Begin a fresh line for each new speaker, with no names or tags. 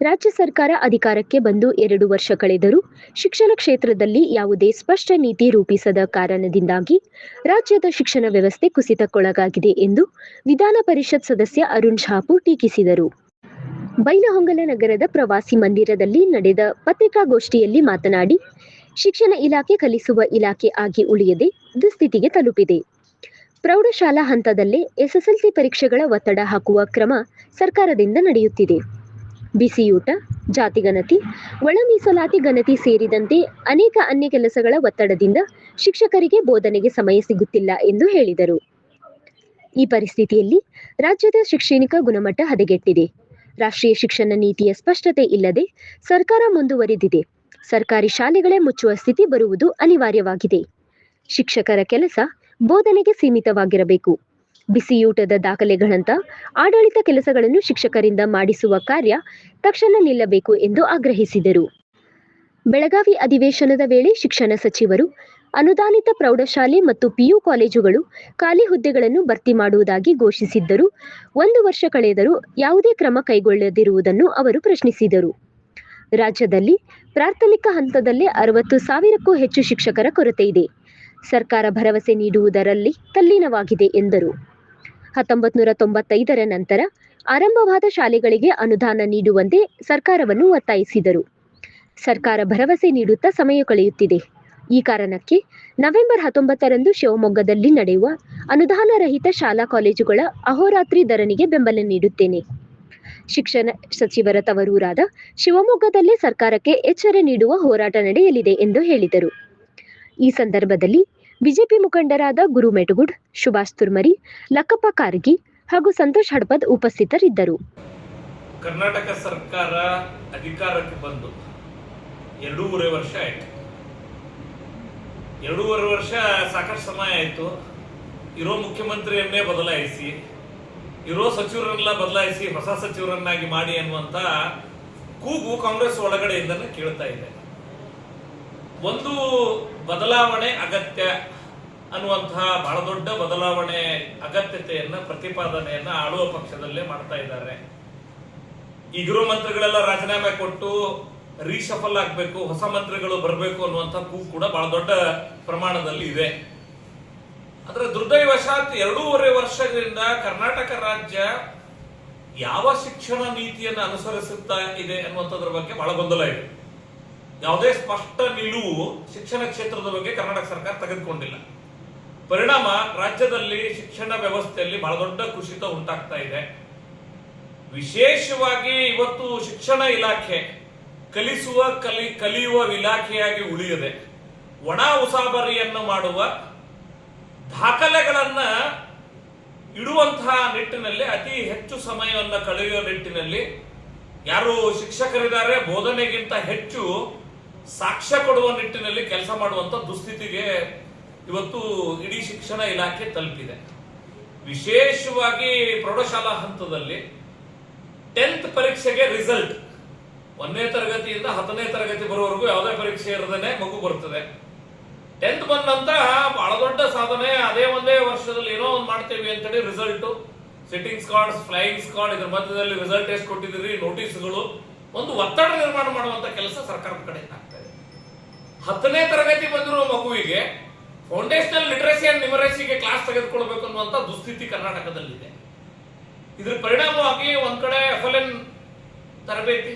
ರಾಜ್ಯ ಸರ್ಕಾರ ಅಧಿಕಾರಕ್ಕೆ ಬಂದು ಎರಡು ವರ್ಷ ಕಳೆದರೂ ಶಿಕ್ಷಣ ಕ್ಷೇತ್ರದಲ್ಲಿ ಯಾವುದೇ ಸ್ಪಷ್ಟ ನೀತಿ ರೂಪಿಸದ ಕಾರಣದಿಂದಾಗಿ ರಾಜ್ಯದ ಶಿಕ್ಷಣ ವ್ಯವಸ್ಥೆ ಕುಸಿತಕ್ಕೊಳಗಾಗಿದೆ ಎಂದು ವಿಧಾನ ಪರಿಷತ್ ಸದಸ್ಯ ಅರುಣ್ ಛಾಪು ಟೀಕಿಸಿದರು. ಬೈಲಹೊಂಗಲ ನಗರದ ಪ್ರವಾಸಿ ಮಂದಿರದಲ್ಲಿ ನಡೆದ ಪತ್ರಿಕಾಗೋಷ್ಠಿಯಲ್ಲಿ ಮಾತನಾಡಿ, ಶಿಕ್ಷಣ ಇಲಾಖೆ ಕಲಿಸುವ ಇಲಾಖೆ ಆಗಿ ಉಳಿಯದೆ ದುಸ್ಥಿತಿಗೆ ತಲುಪಿದೆ. ಪ್ರೌಢಶಾಲಾ ಹಂತದಲ್ಲೇ ಎಸ್ಎಸ್ಎಲ್ಸಿ ಪರೀಕ್ಷೆಗಳ ಒತ್ತಡ ಹಾಕುವ ಕ್ರಮ ಸರ್ಕಾರದಿಂದ ನಡೆಯುತ್ತಿದೆ. ಬಿಸಿಯೂಟ ಜಾತಿಗಣತಿ ಒಳ ಮೀಸಲಾತಿ ಗಣತಿ ಸೇರಿದಂತೆ ಅನೇಕ ಅನ್ಯ ಕೆಲಸಗಳ ಒತ್ತಡದಿಂದ ಶಿಕ್ಷಕರಿಗೆ ಬೋಧನೆಗೆ ಸಮಯ ಸಿಗುತ್ತಿಲ್ಲ ಎಂದು ಹೇಳಿದರು. ಈ ಪರಿಸ್ಥಿತಿಯಲ್ಲಿ ರಾಜ್ಯದ ಶೈಕ್ಷಣಿಕ ಗುಣಮಟ್ಟ ಹದಗೆಟ್ಟಿದೆ. ರಾಷ್ಟ್ರೀಯ ಶಿಕ್ಷಣ ನೀತಿಯ ಸ್ಪಷ್ಟತೆ ಇಲ್ಲದೆ ಸರ್ಕಾರ ಮುಂದುವರಿದಿದೆ. ಸರ್ಕಾರಿ ಶಾಲೆಗಳೇ ಮುಚ್ಚುವ ಸ್ಥಿತಿ ಬರುವುದು ಅನಿವಾರ್ಯವಾಗಿದೆ. ಶಿಕ್ಷಕರ ಕೆಲಸ ಬೋಧನೆಗೆ ಸೀಮಿತವಾಗಿರಬೇಕು. ಬಿಸಿಯೂಟದ ದಾಖಲೆಗಳಂತ ಆಡಳಿತ ಕೆಲಸಗಳನ್ನು ಶಿಕ್ಷಕರಿಂದ ಮಾಡಿಸುವ ಕಾರ್ಯ ತಕ್ಷಣ ನಿಲ್ಲಬೇಕು ಎಂದು ಆಗ್ರಹಿಸಿದರು. ಬೆಳಗಾವಿ ಅಧಿವೇಶನದ ವೇಳೆ ಶಿಕ್ಷಣ ಸಚಿವರು, ಅನುದಾನಿತ ಪ್ರೌಢಶಾಲೆ ಮತ್ತು ಪಿಯು ಕಾಲೇಜುಗಳು ಖಾಲಿ ಹುದ್ದೆಗಳನ್ನು ಭರ್ತಿ ಮಾಡುವುದಾಗಿ ಘೋಷಿಸಿದ್ದರು. ಒಂದು ವರ್ಷ ಕಳೆದರೂ ಯಾವುದೇ ಕ್ರಮ ಕೈಗೊಳ್ಳದಿರುವುದನ್ನು ಅವರು ಪ್ರಶ್ನಿಸಿದರು. ರಾಜ್ಯದಲ್ಲಿ ಪ್ರಾಥಮಿಕ ಹಂತದಲ್ಲೇ ಅರವತ್ತು ಸಾವಿರಕ್ಕೂ ಹೆಚ್ಚು ಶಿಕ್ಷಕರ ಕೊರತೆ ಇದೆ. ಸರ್ಕಾರ ಭರವಸೆ ನೀಡುವುದರಲ್ಲಿ ತಲ್ಲೀನವಾಗಿದೆ ಎಂದರು. ಹತ್ತೊಂಬತ್ತು ನೂರ ತೊಂಬತ್ತೈದರ ನಂತರ ಆರಂಭವಾದ ಶಾಲೆಗಳಿಗೆ ಅನುದಾನ ನೀಡುವಂತೆ ಸರ್ಕಾರವನ್ನು ಒತ್ತಾಯಿಸಿದರು. ಸರ್ಕಾರ ಭರವಸೆ ನೀಡುತ್ತಾ ಸಮಯ ಕಳೆಯುತ್ತಿದೆ. ಈ ಕಾರಣಕ್ಕೆ ನವೆಂಬರ್ ಹತ್ತೊಂಬತ್ತರಂದು ಶಿವಮೊಗ್ಗದಲ್ಲಿ ನಡೆಯುವ ಅನುದಾನ ರಹಿತ ಶಾಲಾ ಕಾಲೇಜುಗಳ ಅಹೋರಾತ್ರಿ ಧರಣಿಗೆ ಬೆಂಬಲ ನೀಡುತ್ತೇನೆ. ಶಿಕ್ಷಣ ಸಚಿವರ ತವರೂರಾದ ಶಿವಮೊಗ್ಗದಲ್ಲೇ ಸರ್ಕಾರಕ್ಕೆ ಎಚ್ಚರ ನೀಡುವ ಹೋರಾಟ ನಡೆಯಲಿದೆ ಎಂದು ಹೇಳಿದರು. ಈ ಸಂದರ್ಭದಲ್ಲಿ ಬಿಜೆಪಿ ಮುಖಂಡರಾದ ಗುರು ಮೆಟಗುಡ್, ಸುಭಾಷ್ ತುರ್ಮರಿ, ಲಕ್ಕಪ್ಪ ಕಾರ್ಗಿ ಹಾಗೂ ಸಂತೋಷ್ ಹಡಪದ್ ಉಪಸ್ಥಿತರಿದ್ದರು.
ಕರ್ನಾಟಕ ಸರ್ಕಾರ ಅಧಿಕಾರಕ್ಕೆ ಬಂದು ಎರಡೂವರೆ ವರ್ಷ ಆಯಿತು. ಎರಡೂವರೆ ವರ್ಷ ಸಾಕಷ್ಟು ಸಮಯ ಆಯ್ತು. ಇರೋ ಮುಖ್ಯಮಂತ್ರಿಯನ್ನೇ ಬದಲಾಯಿಸಿ, ಇರೋ ಸಚಿವರನ್ನೆಲ್ಲ ಬದಲಾಯಿಸಿ ಹೊಸ ಸಚಿವರನ್ನಾಗಿ ಮಾಡಿ ಅನ್ನುವಂತ ಕೂಗು ಕಾಂಗ್ರೆಸ್ ಒಳಗಡೆಯಿಂದಲೇ ಕೇಳ್ತಾ ಇದೆ ಒಂದು ಬದಲಾವಣೆ ಅಗತ್ಯ ಅನ್ನುವಂತಹ ಬಹಳ ದೊಡ್ಡ ಬದಲಾವಣೆ ಅಗತ್ಯತೆಯನ್ನ, ಪ್ರತಿಪಾದನೆಯನ್ನ ಆಳುವ ಪಕ್ಷದಲ್ಲೇ ಮಾಡ್ತಾ ಇದ್ದಾರೆ. ಈಗಿರೋ ಮಂತ್ರಿಗಳೆಲ್ಲ ರಾಜೀನಾಮೆ ಕೊಟ್ಟು ರೀಶಫಲ್ ಆಗ್ಬೇಕು, ಹೊಸ ಮಂತ್ರಿಗಳು ಬರಬೇಕು ಅನ್ನುವಂಥ ಕೂಗು ಕೂಡ ಬಹಳ ದೊಡ್ಡ ಪ್ರಮಾಣದಲ್ಲಿ ಇದೆ. ಅದರ ದುರ್ದೈವಶಾತ್ ಎರಡೂವರೆ ವರ್ಷದಿಂದ ಕರ್ನಾಟಕ ರಾಜ್ಯ ಯಾವ ಶಿಕ್ಷಣ ನೀತಿಯನ್ನು ಅನುಸರಿಸುತ್ತಾ ಇದೆ ಅನ್ನುವಂಥದ್ರ ಬಗ್ಗೆ ಬಹಳ ಗೊಂದಲ ಇದೆ. ಯಾವುದೇ ಸ್ಪಷ್ಟ ನಿಲುವು ಶಿಕ್ಷಣ ಕ್ಷೇತ್ರದ ಬಗ್ಗೆ ಕರ್ನಾಟಕ ಸರ್ಕಾರ ತೆಗೆದುಕೊಂಡಿಲ್ಲ. ಪರಿಣಾಮ ರಾಜ್ಯದಲ್ಲಿ ಶಿಕ್ಷಣ ವ್ಯವಸ್ಥೆಯಲ್ಲಿ ಬಹಳ ದೊಡ್ಡ ಕುಸಿತ ಉಂಟಾಗ್ತಾ ಇದೆ. ವಿಶೇಷವಾಗಿ ಇವತ್ತು ಶಿಕ್ಷಣ ಇಲಾಖೆ ಕಲಿಸುವ, ಕಲಿ, ಕಲಿಯುವ ಇಲಾಖೆಯಾಗಿ ಉಳಿಯದೆ, ಒಣ ಉಸಾಬರಿಯನ್ನು ಮಾಡುವ ದಾಖಲೆಗಳನ್ನ ಇಡುವಂತಹ ನಿಟ್ಟಿನಲ್ಲಿ, ಅತಿ ಹೆಚ್ಚು ಸಮಯವನ್ನು ಕಳೆಯುವ ನಿಟ್ಟಿನಲ್ಲಿ ಯಾರು ಶಿಕ್ಷಕರಿದ್ದಾರೆ? ಬೋಧನೆಗಿಂತ ಹೆಚ್ಚು ಸಾಕ್ಷ್ಯ ಕೊಡುವ ನಿಟ್ಟಿನಲ್ಲಿ ಕೆಲಸ ಮಾಡುವಂತ ದುಸ್ಥಿತಿಗೆ ಇವತ್ತು ಇಡೀ ಶಿಕ್ಷಣ ಇಲಾಖೆ ತಲುಪಿದೆ. ವಿಶೇಷವಾಗಿ ಪ್ರೌಢಶಾಲಾ ಹಂತದಲ್ಲಿ ಟೆಂತ್ ಪರೀಕ್ಷೆಗೆ ರಿಸಲ್ಟ್ ಒಂದನೇ ತರಗತಿಯಿಂದ ಹತ್ತನೇ ತರಗತಿ ಬರುವವರೆಗೂ ಯಾವುದೇ ಪರೀಕ್ಷೆ ಇರದೇನೆ ಮಗು ಬರ್ತದೆ. ಟೆಂತ್ ಬಂದ ನಂತರ ಬಹಳ ದೊಡ್ಡ ಸಾಧನೆ, ಅದೇ ಒಂದೇ ವರ್ಷದಲ್ಲಿ ಏನೋ ಒಂದು ಮಾಡ್ತೇವೆ ಅಂತೇಳಿ result sitting squads flying squad ಇದ್ರ ಮಧ್ಯದಲ್ಲಿ ರಿಸಲ್ಟ್ ಎಷ್ಟು ಕೊಟ್ಟಿದ್ದೀರಿ ನೋಟಿಸ್ಗಳು ಒಂದು ಒತ್ತಡ ನಿರ್ಮಾಣ ಮಾಡುವಂತ ಕೆಲಸ ಸರ್ಕಾರದ ಕಡೆಯಿಂದ ಆಗ್ತಾ ಇದೆ. ಹತ್ತನೇ ತರಗತಿ ಬಂದಿರುವ ಮಗುವಿಗೆ ಫೌಂಡೇಶನಲ್ ಲಿಟ್ರಸಿ ಅಂಡ್ ನ್ಯೂಮರಸಿಗೆ ಕ್ಲಾಸ್ ತೆಗೆದುಕೊಳ್ಬೇಕು ಅನ್ನುವಂತ ದುಸ್ಥಿತಿ ಕರ್ನಾಟಕದಲ್ಲಿದೆ. ಇದ್ರ ಪರಿಣಾಮವಾಗಿ ಒಂದ್ ಕಡೆ ಎಫ್ ಎನ್ ತರಬೇತಿ